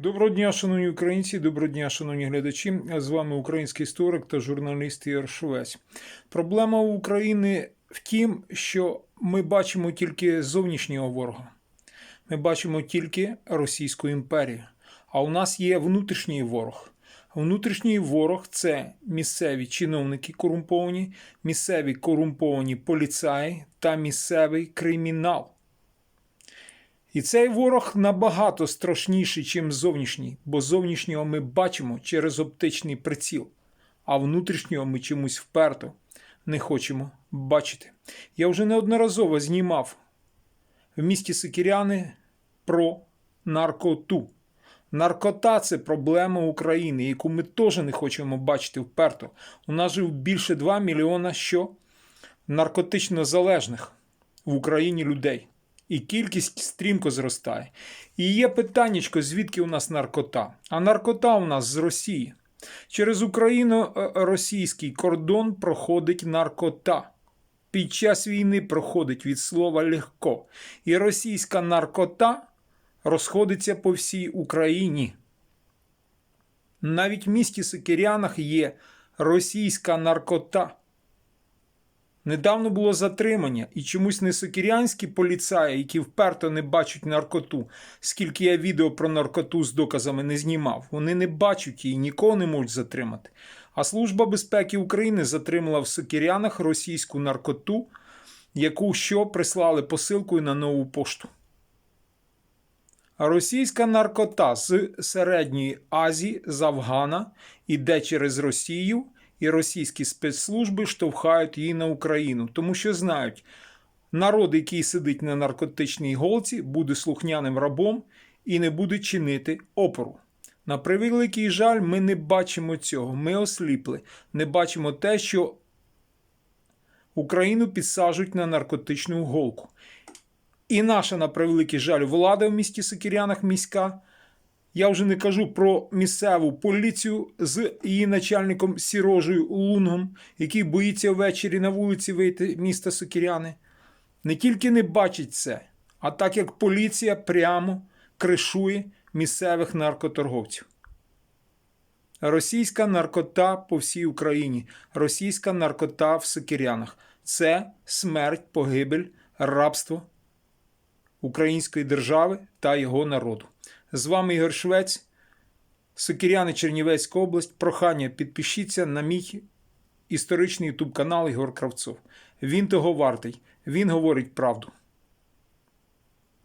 Доброго дня, шановні українці, доброго дня, шановні глядачі. З вами український історик та журналіст Ігор Швець. Проблема України в тім, що ми бачимо тільки зовнішнього ворога. Ми бачимо тільки Російську імперію. А у нас є внутрішній ворог. Внутрішній ворог це місцеві чиновники корумповані, місцеві корумповані поліцаї та місцевий кримінал. І цей ворог набагато страшніший, ніж зовнішній, бо зовнішнього ми бачимо через оптичний приціл, а внутрішнього ми чомусь вперто не хочемо бачити. Я вже неодноразово знімав в місті Сикіряни про наркоту. Наркота це проблема України, яку ми теж не хочемо бачити вперто. У нас же більше 2 мільйона що наркотично залежних в Україні людей. І кількість стрімко зростає. І є питаннячко, звідки у нас наркота? А наркота у нас з Росії. Через україно-російський кордон проходить наркота. Під час війни проходить від слова легко. І російська наркота розходиться по всій Україні. Навіть в місті Сикирянах є російська наркота. Недавно було затримання, і чомусь не сокірянські поліцаї, які вперто не бачать наркоту, скільки я відео про наркоту з доказами не знімав, вони не бачать її, нікого не можуть затримати. А Служба безпеки України затримала в Сокірянах російську наркоту, яку що прислали посилкою на нову пошту. Російська наркота з Середньої Азії, з Афгана, іде через Росію і російські спецслужби штовхають її на Україну, тому що знають, народ, який сидить на наркотичній голці, буде слухняним рабом і не буде чинити опору. На превеликий жаль, ми не бачимо цього. Ми осліпли, не бачимо те, що Україну підсаджують на наркотичну голку. І наша, на превеликий жаль, влада в місті Сикірянах міська. Я вже не кажу про місцеву поліцію з її начальником Сірожею Лунгом, який боїться ввечері на вулиці вийти міста Сокіряни. Не тільки не бачить це, а так як поліція прямо кришує місцевих наркоторговців. Російська наркота по всій Україні, російська наркота в Сокірянах це смерть, погибель, рабство української держави та його народу. З вами Ігор Швець, Сокіряни Чернівецька область. Прохання підпишіться на мій історичний ютуб канал Ігор Кравцов. Він того вартий, він говорить правду.